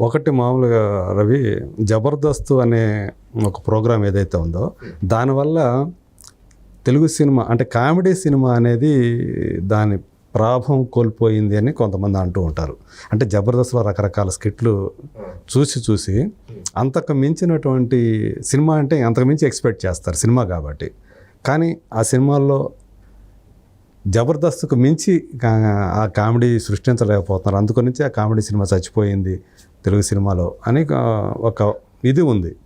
ఒకటి మామూలుగా రవి జబర్దస్త్ అనే ఒక ప్రోగ్రాం ఏదైతే ఉందో దానివల్ల తెలుగు సినిమా అంటే కామెడీ సినిమా అనేది దాని ప్రాభం కోల్పోయింది అని కొంతమంది అంటూ ఉంటారు. అంటే జబర్దస్త్లో రకరకాల స్కిట్లు చూసి చూసి అంతకు మించినటువంటి సినిమా అంటే అంతకు మించి ఎక్స్పెక్ట్ చేస్తారు సినిమా కాబట్టి. కానీ ఆ సినిమాల్లో జబర్దస్త్కు మించి ఆ కామెడీ సృష్టించలేకపోతున్నారు. అందుకనించి ఆ కామెడీ సినిమా చచ్చిపోయింది తెలుగు సినిమాలో అని ఆ, ఒక ఇది ఉంది.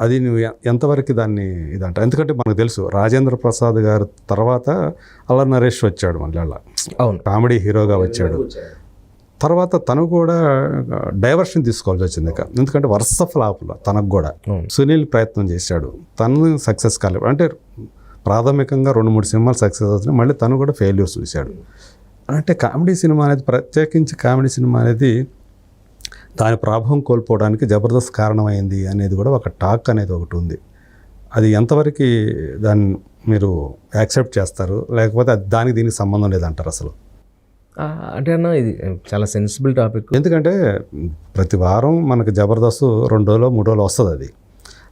అది నువ్వు ఎంతవరకు దాన్ని ఇదంట? ఎందుకంటే మనకు తెలుసు రాజేంద్ర ప్రసాద్ గారు తర్వాత అల్ల నరేష్ వచ్చాడు మళ్ళీ అలా. అవును. కామెడీ హీరోగా వచ్చాడు. తర్వాత తను కూడా డైవర్షన్ తీసుకోవాల్సి వచ్చింది ఇక. ఎందుకంటే వరుస ఫ్లాపులు తనకు కూడా. సునీల్ ప్రయత్నం చేశాడు. తను సక్సెస్ కాలేదు అంటే ప్రాథమికంగా రెండు మూడు సినిమాలు సక్సెస్ అవుతున్నాయి. మళ్ళీ తను కూడా ఫెయిల్యూర్స్ చూశాడు. అంటే కామెడీ సినిమా అనేది ప్రత్యేకించి కామెడీ సినిమా అనేది దాని ప్రభావం కోల్పోవడానికి జబర్దస్త్ కారణమైంది అనేది కూడా ఒక టాక్ అనేది ఒకటి ఉంది. అది ఎంతవరకు దాన్ని మీరు యాక్సెప్ట్ చేస్తారు? లేకపోతే అది దానికి దీనికి సంబంధం లేదంటారు అసలు? అంటే అన్న ఇది చాలా సెన్సిబుల్ టాపిక్ ఎందుకంటే ప్రతి వారం మనకు జబర్దస్త్ రెండు రోజులు మూడు రోజులు వస్తుంది అది.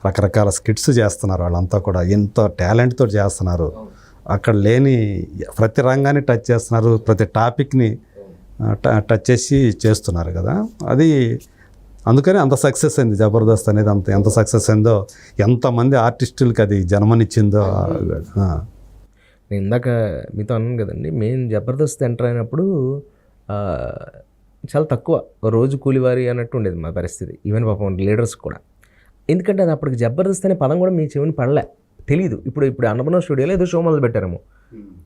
రకరకాల స్కిట్స్ చేస్తున్నారు వాళ్ళంతా కూడా. ఎంత టాలెంట్తో చేస్తున్నారు. అక్కడ లేని ప్రతి రంగాన్ని టచ్ చేస్తున్నారు. ప్రతి టాపిక్ని టచ్ చేసి చేస్తున్నారు కదా. అది అందుకని అంత సక్సెస్ అయింది. జబర్దస్త్ అనేది అంత ఎంత సక్సెస్ అయిందో ఎంతమంది ఆర్టిస్టులకి అది జన్మనిచ్చిందో నేను ఇందాక మీతో అన్నాను కదండి మేము జబర్దస్త్ ఎంటర్ అయినప్పుడు చాలా తక్కువ. రోజు కూలివారి అన్నట్టు ఉండేది మా పరిస్థితి. ఈవెన్ పాపం లీడర్స్ కూడా. ఎందుకంటే అది అప్పటికి జబర్దస్త్ అనే పదం కూడా మీ చెవిని పడలే. తెలియదు ఇప్పుడు ఇప్పుడు అన్నపూర్ణ స్టూడియోలో ఏదో షో మొదలు పెట్టారేమో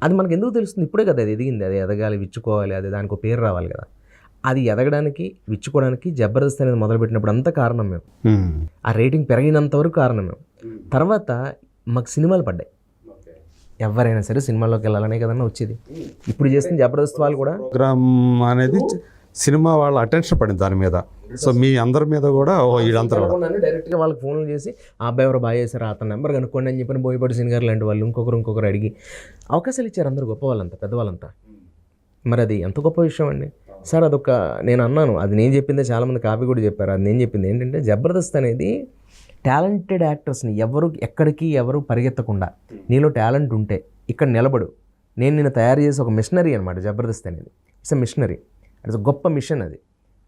అది మనకు ఎందుకు తెలుస్తుంది? ఇప్పుడే కదా అది ఎదిగింది. అది ఎదగాలి విచ్చుకోవాలి అది దానికి ఒక పేరు రావాలి కదా. అది ఎదగడానికి విచ్చుకోవడానికి జబర్దస్త్ అనేది మొదలుపెట్టినప్పుడు అంతా కారణం మేము. ఆ రేటింగ్ పెరిగినంత వరకు కారణం మేము. తర్వాత మాకు సినిమాలు పడ్డాయి. ఎవరైనా సరే సినిమాల్లోకి వెళ్ళాలనే కదన్నా వచ్చేది. ఇప్పుడు చేస్తున్న జబర్దస్త్ వాళ్ళు కూడా ప్రోగ్రామ్ అనేది సినిమా వాళ్ళ అటెన్షన్ పడింది దాని మీద. సో మీ అందరి మీద కూడా వీళ్ళంతా కూడా డైరెక్ట్గా వాళ్ళకి ఫోన్లు చేసి ఆ అబ్బాయి ఎవరు బాగా చేశారు అతని నెంబర్ కనుక్కోండి అని చెప్పిన బోయపాటి సీన్ గారు లాంటి వాళ్ళు ఇంకొకరు ఇంకొకరు అడిగి అవకాశాలు ఇచ్చారు అందరు గొప్ప వాళ్ళంతా పెద్దవాళ్ళంతా మరి అది ఎంత గొప్ప విషయం అండి. సార్ అదొక నేను అన్నాను అది నేను చెప్పిందే చాలామంది కాపీ కూడా చెప్పారు అది నేను చెప్పింది ఏంటంటే జబర్దస్త్ అనేది టాలెంటెడ్ యాక్టర్స్ని ఎవరు ఎక్కడికి ఎవరు పరిగెత్తకుండా నీలో టాలెంట్ ఉంటే ఇక్కడ నిలబడు. నేను నిన్ను తయారు చేసే ఒక మిషనరీ అనమాట జబర్దస్త్ అనేది. It's a missionary. ఇట్స్ గొప్ప మిషన్ అది.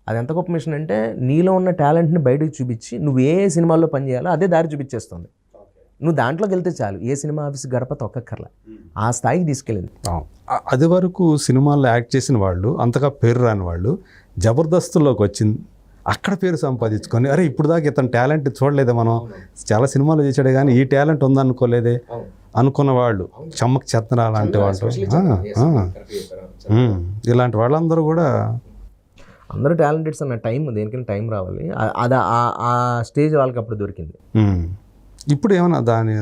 అది ఎంత గొప్ప మిషన్ అంటే నీలో ఉన్న టాలెంట్ని బయటకు చూపించి నువ్వు ఏ సినిమాల్లో పని చేయాలో అదే దారి చూపించేస్తుంది. నువ్వు దాంట్లోకి వెళ్తే చాలు. ఏ సినిమా ఆఫీస్ గడప తొక్కక్కర్లా ఆ స్థాయికి తీసుకెళ్ళింది. అది వరకు సినిమాల్లో యాక్ట్ చేసిన వాళ్ళు అంతగా పేరు రాని వాళ్ళు జబర్దస్త్లోకి వచ్చింది. అక్కడ పేరు సంపాదించుకొని అరే ఇప్పుడు దాకా ఇతను టాలెంట్ చూడలేదే మనం. చాలా సినిమాలు చేశాడే కానీ ఈ టాలెంట్ ఉందనుకోలేదే అనుకున్న వాళ్ళు. చమ్మక్ చెత్తన లాంటి వాళ్ళు. ఇలాంటి వాళ్ళందరూ కూడా అందరూ టాలెంటెడ్స్ అన్న టైం దేనికైనా టైం రావాలి. ఆ- అది ఆ- ఆ స్టేజ్ వాళ్ళకి అప్పుడు దొరికింది. ఇప్పుడు ఏమన్నా దాని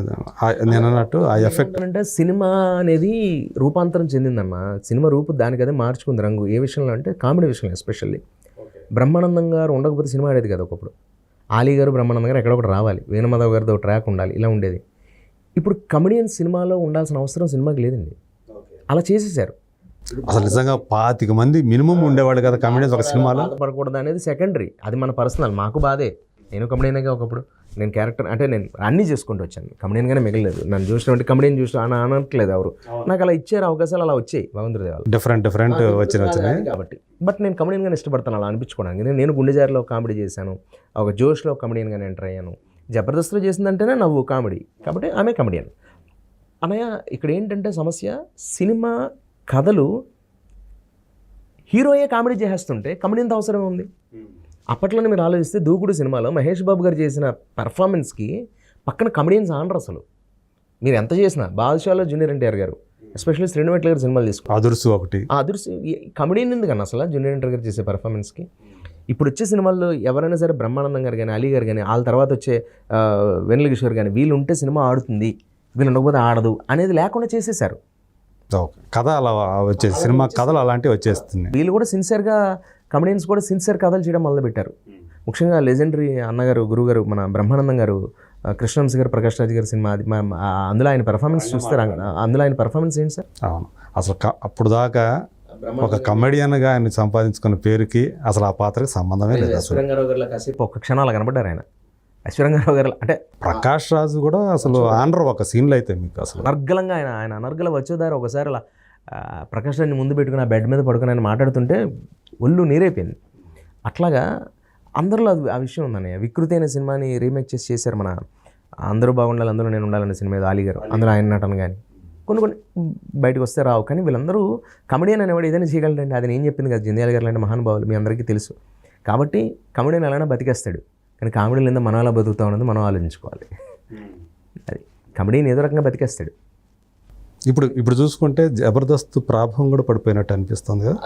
నేను అన్నట్టు ఆ ఎఫెక్ట్ అంటే సినిమా అనేది రూపాంతరం చెందిందన్న. సినిమా రూపు దానికి అదే మార్చుకుంది రంగు. ఏ విషయంలో అంటే కామెడీ విషయంలో ఎస్పెషల్లీ బ్రహ్మానందం గారు ఉండకపోతే సినిమా ఆడేది కదా ఒకప్పుడు. ఆలీ గారు బ్రహ్మానందం గారు ఎక్కడ ఒకటి రావాలి. వేణుమాధవ్ గారితో ఒక ట్రాక్ ఉండాలి ఇలా ఉండేది. ఇప్పుడు కమెడియన్ సినిమాలో ఉండాల్సిన అవసరం సినిమాకి లేదండి. అలా చేసేసారు. అసలు నిజంగా పాతిక మంది మినిమం ఉండేవాళ్ళు కదా కమెడియన్స్ ఒక సినిమాలో? బాధపడకూడదు అనేది సెకండరీ అది మన పర్సనల్ మాకు బాధే. నేను కమెడియన్గా ఒకప్పుడు. నేను క్యారెక్టర్ అంటే నేను అన్నీ చేసుకుంటూ వచ్చాను. కమెడియన్గానే మిగలేదు. నన్ను చూసినటువంటి కమెడియన్ చూసిన అని అనట్లేదు ఎవరు. నాకు అలా ఇచ్చారు అవకాశాలు అలా వచ్చాయి. భగవంతుడి దేవాలి డిఫరెంట్ డిఫరెంట్ వచ్చిన వచ్చినాయి. కాబట్టి. బట్ నేను కమెడియన్గానే ఇష్టపడతాను అలా అనిపించుకోవడానికి. నేను- నేను గుండెజారిలో కామెడీ చేశాను. ఒక జోష్లో కమెడియన్గానే ఎంటర్ అయ్యాను. జబర్దస్త్లో చేసిందంటేనే నవ్వు కామెడీ కాబట్టి ఆమె కమెడియన్ అనయ్య ఇక్కడ ఏంటంటే సమస్య సినిమా కథలు హీరోయే కామెడీ చేసేస్తుంటే కమెడియన్తో అవసరం ఉంది? అప్పట్లోనే మీరు ఆలోచిస్తే దూకుడు సినిమాలో మహేష్ బాబు గారు చేసిన పెర్ఫార్మెన్స్కి పక్కన కమెడియన్స్ ఆనరు అసలు. మీరు ఎంత చేసినా బాదుషాలో జూనియర్ ఎన్టీఆర్ గారు ఎస్పెషల్లీ శ్రీనివాట్ల గారు సినిమాలు తీసుకో అదుర్సు ఒకటి. అదృశ్య కమెడియన్ ఎందుకన్నా అసలు జూనియర్ ఎన్టీఆర్ గారు చేసే పెర్ఫార్మెన్స్కి ఇప్పుడు వచ్చే సినిమాల్లో ఎవరైనా సరే బ్రహ్మానందం గారు కానీ అలీ గారు కానీ వాళ్ళ తర్వాత వచ్చే ఆ, వెన్నెల కిషోర్ కానీ వీళ్ళు ఉంటే సినిమా ఆడుతుంది వీళ్ళు ఉండకపోతే ఆడదు అనేది లేకుండా చేసేసారు ఓకే కథ అలా వచ్చేసి సినిమా కథలు అలాంటివి వచ్చేస్తుంది వీళ్ళు కూడా సిన్సియర్గా కమెడియన్స్ కూడా సిన్సియర్ కథలు చేయడం మొదలుపెట్టారు ముఖ్యంగా లెజెండరీ అన్నగారు గురుగారు మన బ్రహ్మానందం గారు ఆ, కృష్ణవంశ గారు ప్రకాష్ రాజ్ గారి సినిమా అది అందులో ఆయన పెర్ఫార్మెన్స్ చూస్తే రంగ- అందులో ఆయన పెర్ఫార్మెన్స్ ఏంటి సార్? అవును. అసలు అప్పుడు దాకా ఒక కమెడియన్గా ఆయన సంపాదించుకున్న పేరుకి అసలు ఆ పాత్రకి సంబంధమే లేదు అసలు. ఒక్క క్షణాలు కనబడ్డారు ఆయన. ఐశ్వర్యంగారావు గారు అంటే ప్రకాష్ రాజు కూడా అసలు ఆనర్ ఒక సీన్లో అయితే మీకు అసలు. అనర్గలంగా ఆయన ఆయన అనర్గల వచ్చేదారు ఒకసారి అలా ప్రకాష్ రాజ్ని ముందు పెట్టుకుని ఆ బెడ్ మీద పడుకుని ఆయన మాట్లాడుతుంటే ఒళ్ళు నీరైపోయింది. అట్లాగా అందరిలో అది ఆ విషయం ఉందని వికృతి అనే సినిమాని రీమేక్ చేసి చేశారు మన అందరూ బాగుండాలి అందులో నేను ఉండాలనే సినిమా ఏదో అలీ గారు అందులో ఆయన నటన కానీ కొన్ని కొన్ని బయటకు వస్తే రావు కానీ వీళ్ళందరూ కమెడియన్ అనేవాడు ఏదైనా చేయగలరండి అది నేను చెప్పింది కదా. జంధ్యాల గారు లాంటి మహానుభావులు మీ అందరికీ తెలుసు. కాబట్టి కమెడియన్ ఎలాగైనా బతికేస్తాడు. కానీ కామెడీ లేదా మనం ఎలా బతుకుతాం అనేది మనం ఆలోచించుకోవాలి. అది కమెడీని ఏదో రకంగా బతికేస్తాడు. ఇప్పుడు ఇప్పుడు చూసుకుంటే జబర్దస్త్ ప్రాభం కూడా పడిపోయినట్టు అనిపిస్తుంది కదా?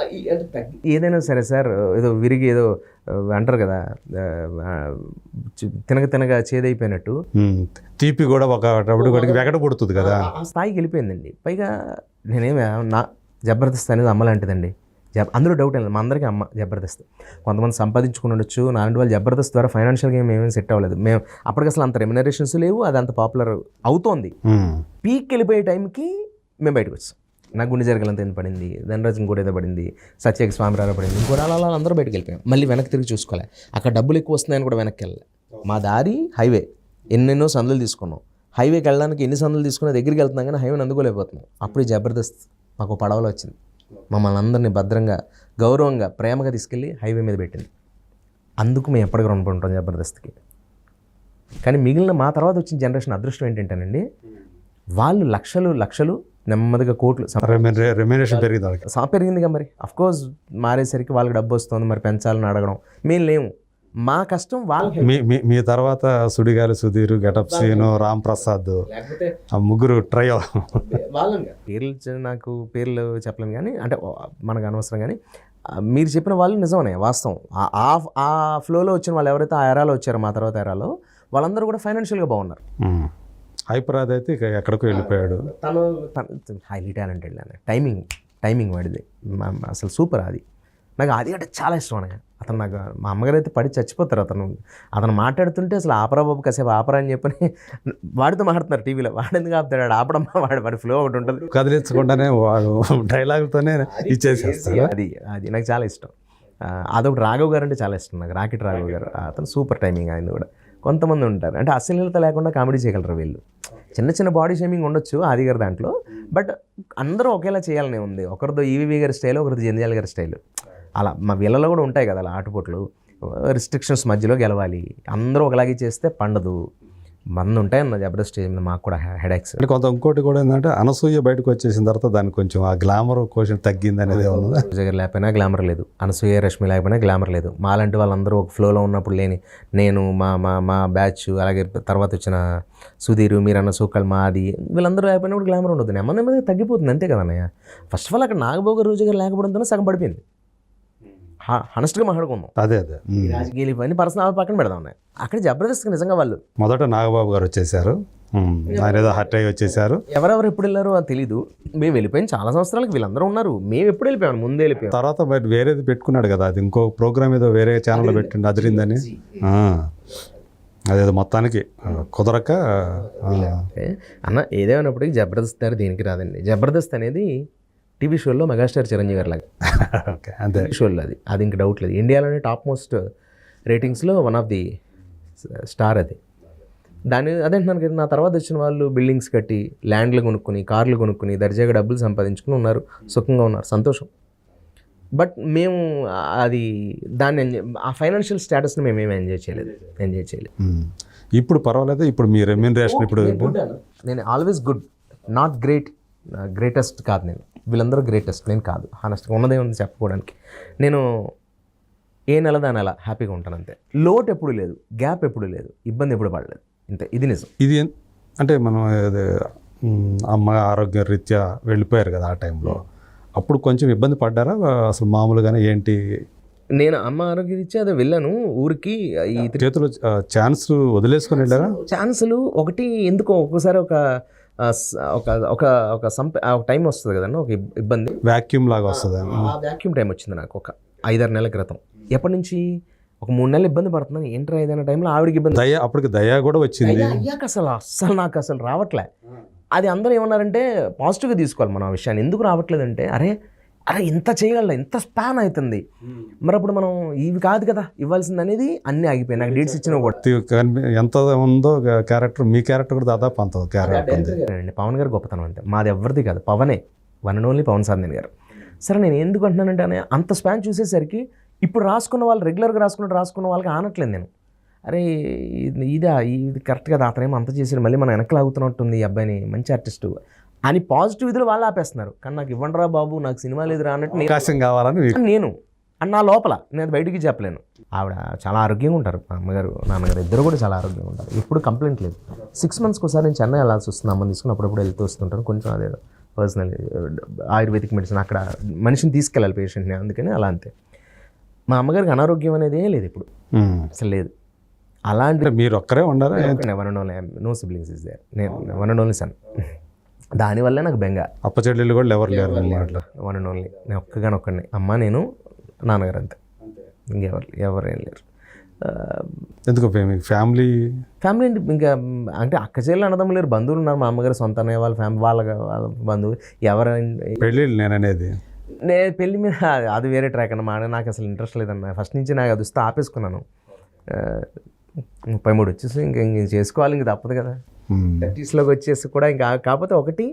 ఏదైనా సరే సార్ ఏదో విరిగి ఏదో అంటారు కదా తినగ తినగ చేదైపోయినట్టు. ఉమ్, తీపి కూడా ఒక వెగట పుడుతుంది కదా? స్థాయికి వెళ్ళిపోయిందండి. పైగా నేనేమి నా జబర్దస్త్ అనేది అమ్మ లాంటిదండి. జబ్ అందులో డౌట్ లేదు. మా అందరికీ అమ్మ జబర్దస్త్. కొంతమంది సంపాదించుకుని ఉండొచ్చు. నాలాంటి వాళ్ళు జబర్దస్త్ ద్వారా ఫైనాన్షియల్గా ఏమి ఏమీ సెట్ అవ్వలేదు. మేము అప్పటికి అసలు అంత రెమ్యునరేషన్స్ లేవు. అది అంత పాపులర్ అవుతోంది. పీక్ వెళ్ళిపోయే టైంకి మేము బయటకు వచ్చాం. నాకు గుండె జరగలంత ఎంత పడింది? ధనరాజ్ ఇంకోటి ఏదో పడింది. సత్యకి స్వామిరావు పడింది. ఇంకోటి అలా అలా అందరూ బయటకు వెళ్ళిపోయాం. మళ్ళీ వెనక్కి తిరిగి చూసుకోలే. అక్కడ డబ్బులు ఎక్కువ వస్తున్నాయని కూడా వెనక్కి వెళ్ళలే. మా దారి హైవే ఎన్నెన్నో సందులు తీసుకున్నాం. హైవేకి వెళ్ళడానికి ఎన్ని సందులు తీసుకున్నా దగ్గరికి వెళ్తున్నాం కానీ హైవేని అందుకోలేకపోతున్నాం. అప్పుడు జబర్దస్త్ మాకు పడవలో వచ్చింది. మమ్మల్ని అందరినీ భద్రంగా గౌరవంగా ప్రేమగా తీసుకెళ్ళి హైవే మీద పెట్టింది. అందుకు మేము ఎప్పటికీ రుణపడి ఉంటాం జబర్దస్త్కి కానీ మిగిలిన మా తర్వాత వచ్చిన జనరేషన్ అదృష్టం ఏంటంటేనండి వాళ్ళు లక్షలు లక్షలు నెమ్మదిగా కోట్లు రెమ్యూనరేషన్ పెరిగింది పెరిగిందిగా మరి. అఫ్ కోర్స్ మారేసరికి వాళ్ళకి డబ్బు వస్తుంది మరి పెంచాలని అడగడం. మేము లేము మా కష్టం వాళ్ళకి మీ మీ మీ తర్వాత సుడిగాలి సుధీర్ గెటప్ సీను రామ్ ప్రసాద్ ఆ ముగ్గురు ట్రయో. వాళ్ళని పేర్లు చ- నాకు పేర్లు చెప్పలేను కానీ అంటే మనకు అనవసరం కానీ మీరు చెప్పిన వాళ్ళు నిజమనే వాస్తవం. ఆ- ఫ్లోలో వచ్చిన వాళ్ళు ఎవరైతే ఆ ఎరాలో వచ్చారో మా తర్వాత ఎరాలో వాళ్ళందరూ కూడా ఫైనాన్షియల్గా బాగున్నారు. హైపరాద్ అయితే ఇక ఎక్కడికో వెళ్ళిపోయాడు. తను హైలీ టాలెంటెడ్ అన్న టైమింగ్ టైమింగ్ వాడిది. అసలు సూపర్ అది నాకు అది అంటే చాలా ఇష్టం అనగా. అతను నాకు మా అమ్మగారు అయితే పడి చచ్చిపోతారు అతను. అతను మాట్లాడుతుంటే అసలు ఆపరా బాబు కాసేపు ఆపరా అని చెప్పని వాడితో మాట్లాడుతున్నారు టీవీలో. వాడు ఎందుకు ఆపుతాడు? వాడు ఆపడమ్మా వాడు వాడి ఫ్లో ఒకటి ఉంటుంది. కదిలించకుండానే వాడు డైలాగులతోనే ఇచ్చేసేస్తాడు. అది అది నాకు చాలా ఇష్టం. అదొకటి రాఘవ్ గారు అంటే చాలా ఇష్టం నాకు. రాకెట్ రాఘవ్ గారు. అతను సూపర్ టైమింగ్ ఆయన కూడా. కొంతమంది ఉంటారు. అంటే అశ్లీలత లేకుండా కామెడీ చేయగలరు వీళ్ళు. చిన్న చిన్న బాడీ షేమింగ్ ఉండొచ్చు ఆది గారి దాంట్లో. బట్ అందరూ ఒకేలా చేయాలనే ఉంది. ఒకరితో ఈవీవి గారి స్టైల్ ఒకరితో జంధ్యాల గారి స్టైల్. అలా మా వీళ్ళలో కూడా ఉంటాయి కదా అలా ఆటుపోట్లు. రిస్ట్రిక్షన్స్ మధ్యలో గెలవాలి. అందరూ ఒకలాగే చేస్తే పండదు. మంది ఉంటాయన్న జబర్దస్త్ స్టేజ్ మీద మాకు కూడా హెడేక్స్. అంటే కొంత ఇంకోటి కూడా ఏంటంటే అనసూయ బయటకు వచ్చేసిన తర్వాత దానికి కొంచెం ఆ గ్లామర్ క్వశ్చన్ తగ్గింది అనేది దగ్గర లేకపోయినా గ్లామర్ లేదు. అనసూయ రష్మి లేకపోయినా గ్లామర్ లేదు. మాలాంటి వాళ్ళందరూ ఒక ఫ్లోలో ఉన్నప్పుడు లేని నేను మా మా మా బ్యాచ్ అలాగే తర్వాత వచ్చిన సుధీర్ మీరన్న సూకల్ మాది వీళ్ళందరూ లేకపోయినా కూడా గ్లామర్ ఉండదు. నెమ్మది నెమ్మదిగా తగ్గిపోతుంది. అంతే కదా అన్నయ్య. ఫస్ట్ ఆఫ్ ఆల్ అక్కడ నాగభోగ రోజు గారు లేకపోవడంతో సగం పడిపోయింది. హనెస్ట్గా మాట్లాడుకుందాం. అదే అదే. రాజకీయాలు పని పర్సనల్ పక్కన పెడదాం అక్కడ జబర్దస్త్ నిజంగా వాళ్ళు. మొదట నాగబాబు గారు వచ్చేసారు. ఆయన ఏదో హర్ట్ అయ్యి వచ్చేసారు. ఎవరెవరు ఎప్పుడు వెళ్ళారో అని తెలీదు. మేము వెళ్ళిపోయిన చాలా సంవత్సరాలకు వీళ్ళందరూ ఉన్నారు. మేము ఎప్పుడు వెళ్ళిపోయాం ముందే వెళ్ళిపోయాం. తర్వాత బయట వేరేది పెట్టుకున్నాడు కదా అది ఇంకో ప్రోగ్రామ్ ఏదో వేరే ఛానల్లో పెట్టిండు అదిరిందని. అదేదో మొత్తానికి కుదరక అన్న ఏదేమైనప్పటికీ జబర్దస్త్ దారి దీనికి రాదండి. జబర్దస్త్ అనేది టీవీ షోలో మెగాస్టార్ చిరంజీవి గారి లాగా. ఓకే అంతే. షోలో అది. అది ఇంక డౌట్ లేదు. ఇండియాలోనే టాప్ మోస్ట్ రేటింగ్స్లో వన్ ఆఫ్ ది స్టార్ అది. దాని అదే అంటున్నాను కదా నా తర్వాత వచ్చిన వాళ్ళు బిల్డింగ్స్ కట్టి ల్యాండ్లు కొనుక్కుని కార్లు కొనుక్కుని దర్జాగా డబ్బులు సంపాదించుకుని ఉన్నారు. సుఖంగా ఉన్నారు. సంతోషం. బట్ మేము అది దాన్ని ఎంజాయ్ ఆ ఫైనాన్షియల్ స్టేటస్ని మేము ఏమి ఎంజాయ్ చేయలేదు. ఎంజాయ్ చేయలేదు. ఇప్పుడు పర్వాలేదు? ఇప్పుడు మీ రెమ్యూనరేషన్ ఇప్పుడు నేను always good not great greatest కాదు నేను. వీళ్ళందరూ గ్రేటెస్ట్ నేను కాదు. హానెస్ట్గా ఉన్నదే ఉంది చెప్పుకోవడానికి. నేను ఏ నెల దాని నెల హ్యాపీగా ఉంటాను అంతే. లోటు ఎప్పుడు లేదు. గ్యాప్ ఎప్పుడు లేదు. ఇబ్బంది ఎప్పుడు పడలేదు. ఇంతే. ఇది నిజం. ఇది అంటే మనం అమ్మ ఆరోగ్య రీత్యా వెళ్ళిపోయారు కదా ఆ టైంలో. అప్పుడు కొంచెం ఇబ్బంది పడ్డారా? అసలు మామూలుగానే ఏంటి? నేను అమ్మ ఆరోగ్య రీత్యా అదే వెళ్ళాను. ఊరికి ఈ చేతిలో ఛాన్స్ వదిలేసుకొని వెళ్ళారా? ఛాన్సులు ఒకటి ఎందుకో ఒక్కోసారి ఒక ఒక ఒక ఒక సంప ఒక టైం వస్తుంది కదండి ఒక ఇబ్- ఇబ్బంది. వ్యాక్యూమ్ లాగా వస్తుంది? ఆ వ్యాక్యూమ్ టైం వచ్చింది నాకు ఒక ఐదారు నెలల క్రితం. ఎప్పటి నుంచి? ఒక మూడు నెలలు ఇబ్బంది పడుతున్నాను ఏంట్రా ఏదైనా టైంలో ఆవిడకి ఇబ్బంది. దయ అప్పటికి దయ కూడా వచ్చింది. అయ్యా- అయ్యాక అసలు అస్సలు నాకు అసలు రావట్లే. అది అందరూ ఏమన్నారంటే పాజిటివ్గా తీసుకోవాలి మనం ఆ విషయాన్ని. ఎందుకు రావట్లేదంటే అరే అరే ఇంత చేయగలరా? ఇంత స్పాన్ అవుతుంది. మరి అప్పుడు మనం ఇవి కాదు కదా ఇవ్వాల్సింది అనేది అన్నీ ఆగిపోయాయి నాకు డేట్స్ ఇచ్చిన ప్రతి ఎంత ఉందో క్యారెక్టర్ మీ క్యారెక్టర్ కూడా దాదాపు అంత క్యారెక్టర్ ఉంది అండి పవన్ గారు గొప్పతనం అంతే. మాది ఎవరిది కాదు పవనే. One and only Pavan Sadhan గారు. సరే నేను ఎందుకు అంటున్నానంటే అనే అంత స్పాన్ చూసేసరికి ఇప్పుడు రాసుకున్న వాళ్ళు రెగ్యులర్గా రాసుకున్నట్టు రాసుకున్న వాళ్ళకి ఆనట్లేదు నేను. అరే ఇది ఇదా ఇది కరెక్ట్ కదా అతనేమో అంత చేసాడు మళ్ళీ మనం వెనక్కి లాగుతున్నట్టుంది ఈ అబ్బాయిని మంచి ఆర్టిస్ట్. అని పాజిటివ్ ఇదిలో వాళ్ళు ఆపేస్తున్నారు. కానీ నాకు ఇవ్వండిరా బాబు నాకు సినిమా లేదు రా అన్నట్టు నేను అవకాశం కావాలని నేను అని నా లోపల నేను బయటికి చెప్పలేను. ఆవిడ చాలా ఆరోగ్యంగా ఉంటారు. మా అమ్మగారు నాన్నగారు ఇద్దరు కూడా చాలా ఆరోగ్యంగా ఉంటారు. ఎప్పుడు కంప్లైంట్ లేదు. సిక్స్ మంత్స్కి ఒకసారి నేను చెన్నై వెళ్ళాల్సి వస్తుంది. అమ్మని తీసుకుని అప్పుడప్పుడు వెళ్తూ వస్తుంటాను. కొంచెం అదే పర్సనల్ ఆయుర్వేదిక్ మెడిసిన్ అక్కడ మనిషిని తీసుకెళ్ళాలి పేషెంట్ని అందుకని అలా అంతే. మా అమ్మగారికి అనారోగ్యం అనేది ఏం లేదు ఇప్పుడు. అసలు లేదు. అలాంటి మీరు ఒక్కరే ఉండారా? One and only no siblings is there నేను వన్ అండ్ ఓన్లీ సన్ దానివల్లే నాకు బెంగ. అప్ప చెల్లెళ్ళు కూడా ఎవరు లేరు వన్ అండ్ ఓన్లీ. నేను ఒక్కగాని ఒక్కడిని అమ్మ నేను నాన్నగారు అంతే. ఇంకెవరు ఎవరేం లేరు. ఎందుకు ఫ్యామిలీ? ఫ్యామిలీ అంటే ఇంకా అంటే అక్క చెల్లెలు అన్నదమ్ములు లేరు బంధువులు ఉన్నారు మా అమ్మగారు సొంత అన్నయ్య వాళ్ళ ఫ్యామిలీ వాళ్ళ వాళ్ళ బంధువులు ఎవరు పెళ్ళిళ్ళు నేను అనేది నే పెళ్ళి మీద అది వేరే ట్రాక్ అన్నమాట. నాకు అసలు ఇంట్రెస్ట్ లేదన్న. ఫస్ట్ నుంచి నాకు అది వస్తే ఆపేసుకున్నాను. ముప్పై మూడు వచ్చేసి ఇంకా ఇంక చేసుకోవాలి ఇంక తప్పదు కదా. థర్టీస్లోకి వచ్చేసి కూడా ఇంకా కాకపోతే ఒకటి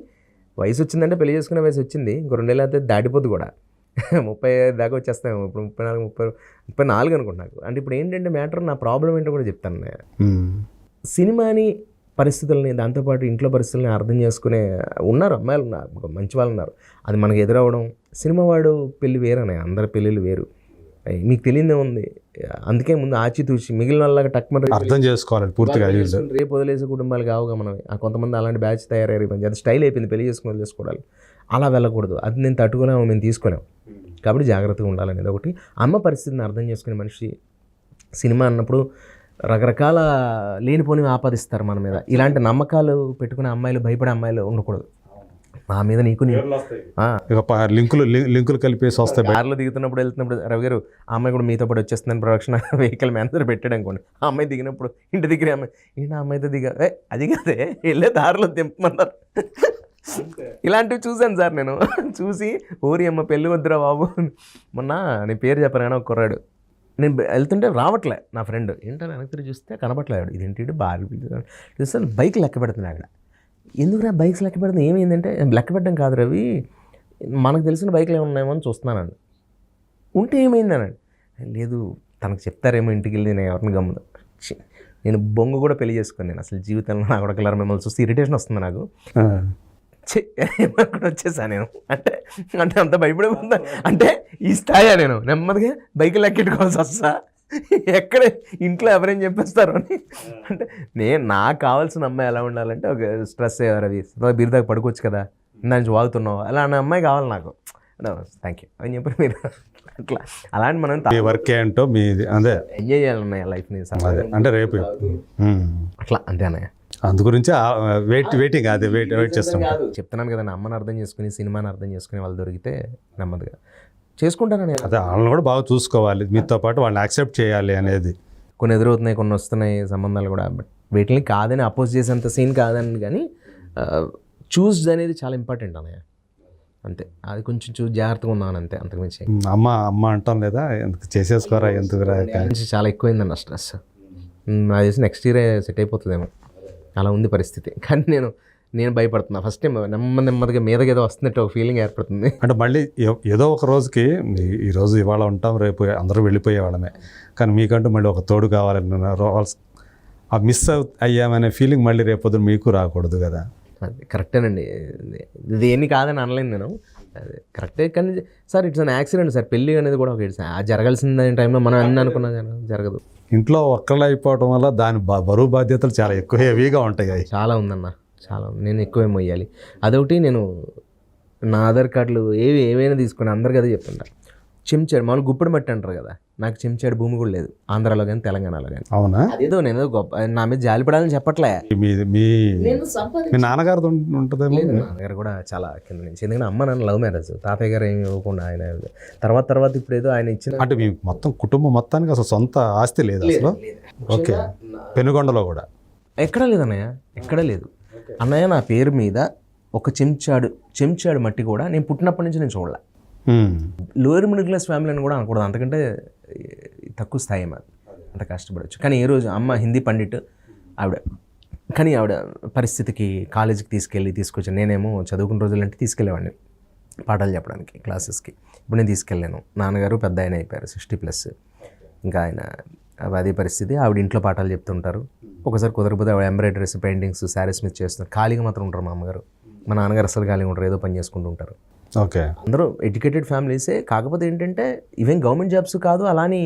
వయసు వచ్చిందంటే పెళ్ళి చేసుకునే వయసు వచ్చింది ఇంకో రెండేళ్ళు అయితే దాటిపోద్ది కూడా. ముప్పై దాకా వచ్చేస్తాము ఇప్పుడు ముప్పై నాలుగు ముప్పై ముప్పై నాలుగు అనుకుంటున్నా నాకు. అంటే ఇప్పుడు ఏంటంటే మ్యాటర్ నా ప్రాబ్లం ఏంటో కూడా చెప్తాను నేను. ఉమ్. సినిమాని పరిస్థితుల్ని దాంతోపాటు ఇంట్లో పరిస్థితుల్ని అర్థం చేసుకునే ఉన్నారు అమ్మాయిలు ఉన్నారు మంచి వాళ్ళు ఉన్నారు అది మనకు ఎదురవడం సినిమా వాడు పెళ్ళి వేరనే అందరి పెళ్ళిళ్ళు వేరు. మీకు తెలియదే ఉంది. అందుకే ముందు ఆచితూచి మిగిలిన వాళ్ళకి టక్మర్ అర్థం చేసుకోవాలి పూర్తిగా. రేపు వదిలేసే కుటుంబాలు కావుగా మనం ఆ కొంతమంది అలాంటి బ్యాచ్ తయారయ్యారు. అది స్టైల్ అయిపోయింది పెళ్ళి చేసుకుని వదిలేసుకోవడాలు. అలా వెళ్ళకూడదు. అది నేను తట్టుకోలేము మేము తీసుకోలేము కాబట్టి జాగ్రత్తగా ఉండాలనేది ఒకటి. అమ్మ పరిస్థితిని అర్థం చేసుకునే మనిషి సినిమా అన్నప్పుడు రకరకాల లేనిపోనివి ఆపాదిస్తారు మన మీద. ఇలాంటి నమ్మకాలు పెట్టుకునే అమ్మాయిలు భయపడే అమ్మాయిలు ఉండకూడదు. మా మీద నీకు నీ ఆ, ఇక ప- లింకులు లింకులు కలిపేసి వస్తాయి. కార్లో దిగుతున్నప్పుడు వెళ్తున్నప్పుడు రవి గారు ఆ అమ్మాయి కూడా మీతో పాటు వచ్చేస్తుందని ప్రొడక్షన్ వెహికల్ మేనేజర్ పెట్టాడు అనుకోండి. ఆ అమ్మాయి దిగినప్పుడు ఇంటి దగ్గర అమ్మాయి ఈయన అమ్మాయితో దిగా ఏ అది కాదే వెళ్ళే దారిలో దింపమన్నారు ఇలాంటివి చూశాను సార్ నేను. చూసి ఓరి అమ్మ పెళ్ళి వద్దురా బాబు. మొన్న నీ పేరు చెప్పాను కానీ ఒక కుర్రాడు. నేను వెళ్తుంటే రావట్లే నా ఫ్రెండ్. ఏంటని వెనక్కి చూస్తే కనపట్లేదు ఇదేంటి బాగా చూస్తే బైక్ లెక్క పెడుతున్నాడు అక్కడ ఎందుకురా బైక్స్ లెక్క పెడుతుంది ఏమైందంటే లెక్క పెట్టడం కాదు రవి. మనకు తెలిసిన బైక్లు ఏమైనా ఉన్నాయేమో అని చూస్తున్నానండి. ఉంటే ఏమైందనండి లేదు తనకు చెప్తారేమో ఇంటికి వెళ్ళి నేను ఎవరిని గమ్ముదు నేను బొంగు కూడా పెళ్ళి చేసుకుని నేను. అసలు జీవితంలో నా కూడా కలర్ మిమ్మల్ని చూస్తే ఇరిటేషన్ వస్తుంది నాకు. అక్కడ వచ్చేసా నేను? అంటే అంటే అంత భయపడిపోతుందా అంటే ఈ స్థాయి నేను. నెమ్మదిగా బైక్ లెక్కెట్టుకోవాల్సి వస్తా ఎక్కడ ఇంట్లో ఎవరేం చెప్పేస్తారు అని. అంటే నేను నాకు కావాల్సిన అమ్మాయి ఎలా ఉండాలంటే ఒక స్ట్రెస్ రవి బీర్ దాకా పడుకోవచ్చు కదా ఇందా నుంచి వాగుతున్నావు అలా అన్న అమ్మాయి కావాలి నాకు. థ్యాంక్ యూ అని చెప్పి మీరు అట్లా అలాంటి మనం వర్క్ ఏంటో మీ అదే. ఎంజాయ్ చేయాలన్నయ్య లైఫ్ని అంటే రేపు. అట్లా అంతే అన్నయ్య. అందు గురించి వెయిట్ వెయిటింగ్ అదే వెయిట్ వెయిట్ చేస్తాం చెప్తున్నాను కదా నా అమ్మని అర్థం చేసుకుని సినిమాని అర్థం చేసుకుని వాళ్ళు దొరికితే నెమ్మదిగా. చేసుకుంటానని అదే వాళ్ళని కూడా బాగా చూసుకోవాలి. మీతో పాటు వాళ్ళని యాక్సెప్ట్ చేయాలి అనేది. కొన్ని ఎదురవుతున్నాయి కొన్ని వస్తున్నాయి సంబంధాలు కూడా. బట్ వీటిని కాదని అపోజ్ చేసేంత సీన్ కాదని కానీ చూస్ అనేది చాలా ఇంపార్టెంట్ అన్నయ్య. అంతే. అది కొంచెం చూ జాగ్రత్తగా ఉన్నాను అంతే అంతకుమించి అమ్మ అమ్మ అంటాం లేదా? ఎందుకు చేసేసుకోరా ఎందుకురా నుంచి చాలా ఎక్కువైందన్న స్ట్రెస్ నాకు తెలిసి నెక్స్ట్ ఇయర్ సెట్ అయిపోతుందేమో. అలా ఉంది పరిస్థితి. కానీ నేను నేను భయపడుతున్నా. ఫస్ట్ టైం నెమ్మది నెమ్మదిగా మీదకి ఏదో వస్తున్నట్టు ఒక ఫీలింగ్ ఏర్పడుతుంది. అంటే మళ్ళీ ఏదో ఒక రోజుకి ఈ- రోజు ఇవాళ ఉంటాం రేపు అందరూ వెళ్ళిపోయే వాళ్ళమే. కానీ మీకంటూ మళ్ళీ ఒక తోడు కావాలని రోల్స్ ఆ మిస్ అయ్యామనే ఫీలింగ్ మళ్ళీ రేపొద్దు మీకు రాకూడదు కదా. అది కరెక్టేనండి ఇది దేన్ని కాదని అనలేను నేను. అది కరెక్టే కానీ sir it's an accident sir. పెళ్ళి అనేది కూడా ఒక a- జరగాల్సిన టైంలో మనం అన్ని అనుకున్నాం కానీ జరగదు. ఇంట్లో ఒక్కళ్ళు అయిపోవడం వల్ల దాని బరువు బాధ్యతలు చాలా ఎక్కువ హెవీగా ఉంటాయి. చాలా ఉందన్న. చాలా నేను ఎక్కువే మొయ్యాలి. అదొకటి నేను నా ఆధార్ కార్డులు ఏవి ఏవైనా తీసుకుని అందరికీ అదే చెప్తుంటా. చెంచాడు మామూలు గుప్పెడు మట్టి అంటారు కదా నాకు చెంచాడు భూమి కూడా లేదు ఆంధ్రాలో కానీ తెలంగాణలో కానీ. అవునా? అదేదో నేను ఏదో గొప్ప నా మీద జాలిపడాలని చెప్పట్లే. మీ మీ మీ నాన్నగారితో ఉంటుందేమో? నాన్నగారు కూడా చాలా కింద నుంచి ఎందుకంటే అమ్మ నాన్న లవ్ మ్యారేజ్ తాతయ్య గారు ఏమి ఇవ్వకుండా ఆయన తర్వాత తర్వాత ఇప్పుడు ఏదో ఆయన ఇచ్చిన అంటే మీ మొత్తం కుటుంబం మొత్తానికి అసలు సొంత ఆస్తి లేదు అసలు? ఓకే. పెనుగొండలో కూడా? ఎక్కడా లేదన్నయ్య ఎక్కడా లేదు. అన్నయ్య నా పేరు మీద ఒక చెంచాడు చెంచాడు మట్టి కూడా నేను పుట్టినప్పటి నుంచి నేను చూడలే. లోయర్ మిడిల్ క్లాస్ ఫ్యామిలీ అని కూడా అనకూడదు. అంతకంటే తక్కువ స్థాయి మాది అంత కష్టపడవచ్చు కానీ ఏ రోజు అమ్మ హిందీ పండిట్ ఆవిడ కానీ ఆవిడ పరిస్థితికి కాలేజీకి తీసుకెళ్ళి తీసుకొచ్చి నేనేమో చదువుకున్న రోజులంటే తీసుకెళ్ళేవాడిని. పాఠాలు చెప్పడానికి క్లాసెస్కి ఇప్పుడు నేను తీసుకెళ్ళాను. నాన్నగారు పెద్ద ఆయన అయిపోయారు సిక్స్టీ ప్లస్ ఇంకా ఆయన అదే పరిస్థితి. ఆవిడ ఇంట్లో పాఠాలు చెప్తుంటారు. ఒకసారి కుదరకపోతే ఆవిడ ఎంబ్రాయిడరీస్ పెయింటింగ్స్ శారీస్ మీద చేస్తున్నారు. ఖాళీగా మాత్రం ఉంటారు మా అమ్మగారు. మా నాన్నగారు అసలు ఖాళీగా ఉంటారు ఏదో పని చేసుకుంటూ ఉంటారు. ఓకే. అందరూ ఎడ్యుకేటెడ్ ఫ్యామిలీసే. కాకపోతే ఏంటంటే ఈవెన్ గవర్నమెంట్ జాబ్స్ కాదు అలాని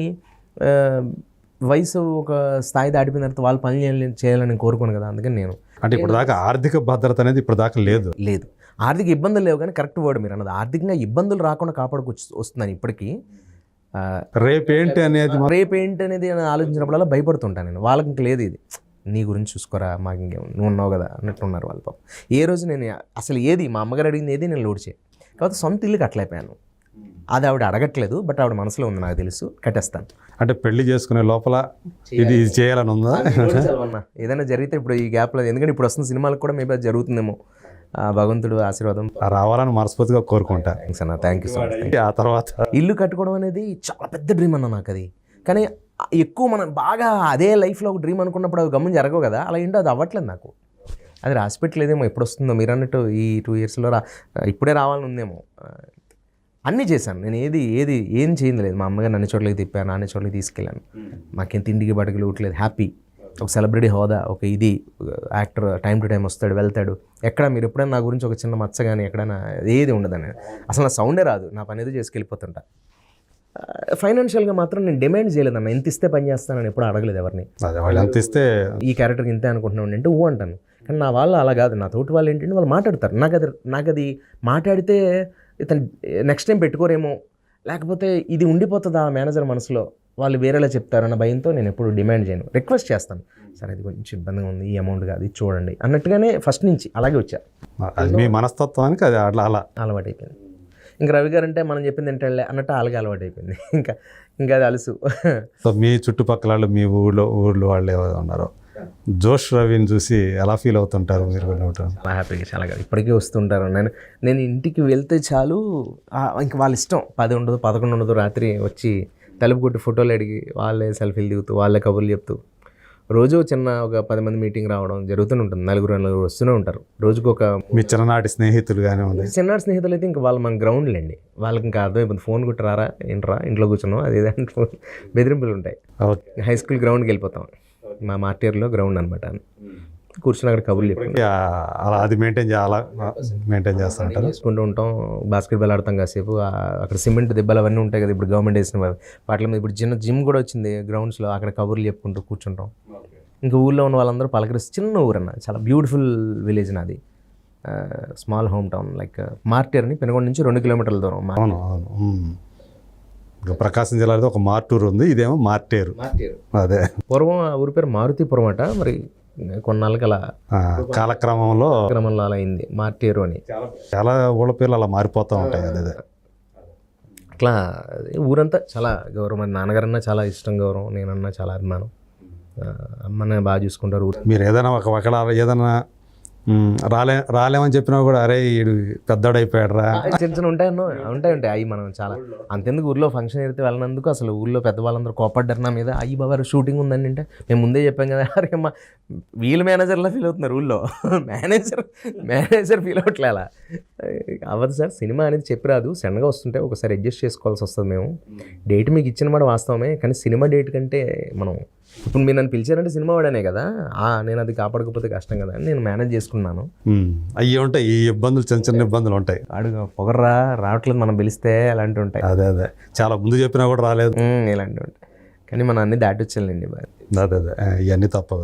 వయసు ఒక స్థాయి దాటిపోయిన తర్వాత వాళ్ళు పని చేయాలని చేయాలని కోరుకోను కదా. అందుకని నేను అంటే ఇప్పుడు దాకా ఆర్థిక భద్రత అనేది ఇప్పుడు దాకా లేదు. లేదు. ఆర్థిక ఇబ్బందులు లేవు కానీ కరెక్ట్ వర్డ్ మీరు అన్నది ఆర్థికంగా ఇబ్బందులు రాకుండా కాపాడుకు వస్తున్నాను ఇప్పటికీ. రేపేంటి అనేది మా- రేపు ఏంటి అనేది నేను ఆలోచించినప్పుడల్లా భయపడుతుంటాను నేను. వాళ్ళకి ఇంక లేదు ఇది. నీ గురించి చూసుకోరా మాకు ఇంకేం నువ్వు ఉన్నావు కదా అన్నట్టు ఉన్నారు వాళ్ళ పాపం. ఏ రోజు నేను అసలు ఏది మా అమ్మగారు అడిగింది ఏది నేను లోడ్ చేయ. కాకపోతే సొంత ఇల్లు కట్టలేకపోయాను అది ఆవిడ అడగట్లేదు బట్ ఆవిడ మనసులో ఉంది నాకు తెలుసు కట్టేస్తాను. అంటే పెళ్ళి చేసుకునే లోపల ఇది ఇది చేయాలని ఉందా? ఏదైనా జరిగితే ఇప్పుడు ఈ గ్యాప్లో ఎందుకంటే ఇప్పుడు వస్తున్న సినిమాలకు కూడా మేబీ అది జరుగుతుందేమో. భగవంతుడు ఆశీర్వాదం రావాలని మనస్ఫూర్తిగా కోరుకుంటా. థ్యాంక్స్ అన్న థ్యాంక్ యూ సో మచ్ ఆ తర్వాత ఇల్లు కట్టుకోవడం అనేది చాలా పెద్ద డ్రీమ్ అన్న నాకు అది. కానీ ఎక్కువ మనం బాగా అదే లైఫ్లో ఒక డ్రీమ్ అనుకున్నప్పుడు అవి గమని జరగవు కదా. అలా ఏంటో అది అవ్వట్లేదు నాకు. అది రాసి పెట్టలేదేమో ఎప్పుడు వస్తుందో. మీరు అన్నట్టు ఈ టూ ఇయర్స్లో రా ఇప్పుడే రావాలని ఉందేమో. అన్నీ చేశాను. నేను ఏది ఏది ఏం చేయలేదు మా అమ్మగారు అన్ని చోట్లకి తిప్పాను అన్ని చోట్లకి తీసుకెళ్ళాను. మాకేం తిండికి బట్టకి లోట్లేదు హ్యాపీ ఒక సెలబ్రిటీ హోదా ఒక ఇది యాక్టర్ టైం టు టైం వస్తాడు వెళ్తాడు. ఎక్కడ మీరు ఎప్పుడైనా నా గురించి ఒక చిన్న మచ్చ కానీ ఎక్కడైనా ఏది ఉండదని. అసలు నా సౌండే రాదు నా పని ఏదో చేసుకెళ్ళిపోతుంటా ఫైనాన్షియల్గా మాత్రం నేను డిమాండ్ చేయలేదన్న ఎంత ఇస్తే పని చేస్తానని ఎప్పుడు అడగలేదు ఎవరిని. ఎంత ఇస్తే ఈ క్యారెక్టర్కి ఇంతే అనుకుంటున్నాను అంటే ఊ అంటాను. కానీ నా వాళ్ళు అలా కాదు నా తోటి వాళ్ళు ఏంటంటే వాళ్ళు మాట్లాడతారు. నాకు అది నాకు అది మాట్లాడితే ఇతను నెక్స్ట్ టైం పెట్టుకోరేమో లేకపోతే ఇది ఉండిపోతుంది ఆ మేనేజర్ మనసులో? వాళ్ళు వేరేలా చెప్తారన్న భయంతో నేను ఎప్పుడు డిమాండ్ చేయను. రిక్వెస్ట్ చేస్తాను. సరే ఇది కొంచెం ఇబ్బందిగా ఉంది ఈ అమౌంట్ కాదు ఇది చూడండి అన్నట్టుగానే ఫస్ట్ నుంచి అలాగే వచ్చా. అది మీ మనస్తత్వానికి అది అట్లా అలా. అలవాటు అయిపోయింది ఇంకా రవి గారు అంటే మనం చెప్పింది ఏంటంటే అన్నట్టు అలాగే అలవాటు అయిపోయింది ఇంకా ఇంకా అది అలుసు. సో మీ చుట్టుపక్కల వాళ్ళు మీ ఊళ్ళో ఊళ్ళో వాళ్ళు ఎవరు ఉన్నారో జోష్ రవిని చూసి ఎలా ఫీల్ అవుతుంటారు మీరు చాలా హ్యాపీగా చాలా. ఇప్పటికీ వస్తుంటారు నేను నేను ఇంటికి వెళ్తే చాలు ఇంక వాళ్ళ ఇష్టం. పది ఉండదు పదకొండు ఉండదు రాత్రి వచ్చి తలుపు కొట్టి ఫోటోలు అడిగి వాళ్ళే సెల్ఫీలు దిగుతూ వాళ్ళే కబుర్లు చెప్తూ రోజు చిన్న ఒక పది మంది మీటింగ్ రావడం జరుగుతూనే ఉంటుంది. నలుగురు నలుగురు వస్తూనే ఉంటారు. రోజుకు ఒక మీ చిన్ననాటి స్నేహితులు కానివ్వండి చిన్నాడు స్నేహితులు అయితే ఇంకా వాళ్ళు మన గ్రౌండ్లు అండి. వాళ్ళకి ఇంకా అర్థమైపోతుంది. ఫోన్ కొట్టి రారా ఏంట్రా ఇంట్లో కూర్చున్నాం అది ఫోన్ బెదిరింపులు ఉంటాయి. హై స్కూల్ గ్రౌండ్కి వెళ్ళిపోతాం. మా మార్టియర్లో గ్రౌండ్ అనమాట కూర్చుని అక్కడ కబుర్లు చెప్పి ఆ, అలా అది మెయింటైన్ చేయాలా? మెయింటైన్ చేస్తూ ఉంటారు చేసుకుంటూ ఉంటాం. బాస్కెట్బాల్ ఆడతాం కాసేపు. అక్కడ సిమెంట్ దెబ్బలు అవన్నీ ఉంటాయి కదా ఇప్పుడు గవర్నమెంట్ వేసిన వాటి మీద ఇప్పుడు చిన్న జిమ్ కూడా వచ్చింది గ్రౌండ్స్లో అక్కడ కబుర్లు చెప్పుకుంటూ కూర్చుంటాం. ఇంకా ఊళ్ళో ఉన్న వాళ్ళందరూ పలకరిస్తే చిన్న ఊరన్న చాలా బ్యూటిఫుల్ విలేజ్ నాది. Small home town like martyr అని పెనుగొండ నుంచి రెండు కిలోమీటర్ల దూరం. అవును అవును ప్రకాశం జిల్లాలో ఒక మార్టూరు ఉంది ఇదేమో మార్టేరు. అదే. పూర్వం ఆ ఊరి పేరు మారుతిపురం అట మరి కొన్నాళ్ళకి అలా ఆ, కాలక్రమంలో క్రమంలో అలా అయింది మార్టియరు అని. చాలా ఊళ్ళ పేర్లు అలా మారిపోతూ ఉంటాయి అదే అట్లా ఊరంతా చాలా గౌరవం. నాన్నగారన్నా చాలా ఇష్టం గౌరవం. నేనన్నా చాలా అభిమానం. అమ్మనే బాగా చూసుకుంటారు ఊరు. మీరు ఏదైనా ఒక ఒకళ్ళ ఏదైనా రాలే రాలేమని చెప్పినా కూడా అరే ఈడు పెద్దోడైపోయాడు రా చిన్న చిన్న ఉంటాయి అన్నో ఉంటాయి ఉంటాయి అవి మనం చాలా. అంతెందుకు ఊర్లో ఫంక్షన్ అయితే వెళ్ళినందుకు అసలు ఊర్లో పెద్దవాళ్ళందరూ కోపడ్డారు నా మీద. అయ్యి బాబారు షూటింగ్ ఉందండి అంటే మేము ముందే చెప్పాం కదా అరే అమ్మ వీళ్ళు మేనేజర్లా ఫీల్ అవుతున్నారు ఊళ్ళో మేనేజర్ మేనేజర్ ఫీల్ అవ్వట్లే అలా. అవ్వదు సార్ సినిమా అనేది చెప్పి రాదు సడన్గా వస్తుంటే ఒకసారి అడ్జస్ట్ చేసుకోవాల్సి వస్తుంది మేము. డేట్ మీకు ఇచ్చిన మాట వాస్తవమే కానీ సినిమా డేట్ కంటే మనం ఇప్పుడు మీరు నన్ను పిలిచారంటే సినిమా వాడనే కదా? ఆ, నేను అది కాపాడకపోతే కష్టం కదా అని నేను మేనేజ్ చేసుకున్నాను. అయ్యి ఉంటాయి. ఈ ఇబ్బందులు చిన్న చిన్న ఇబ్బందులు ఉంటాయి. అడుగు పొగర్రా రావట్లేదు మనం పిలిస్తే అలాంటివి ఉంటాయి. అదే అదే. చాలా ముందు చెప్పినా కూడా రాలేదు. ఉమ్, ఇలాంటివి ఉంటాయి. కానీ మనం అన్ని దాటి వచ్చాలండి అదే అదే. ఇవన్నీ తప్పవు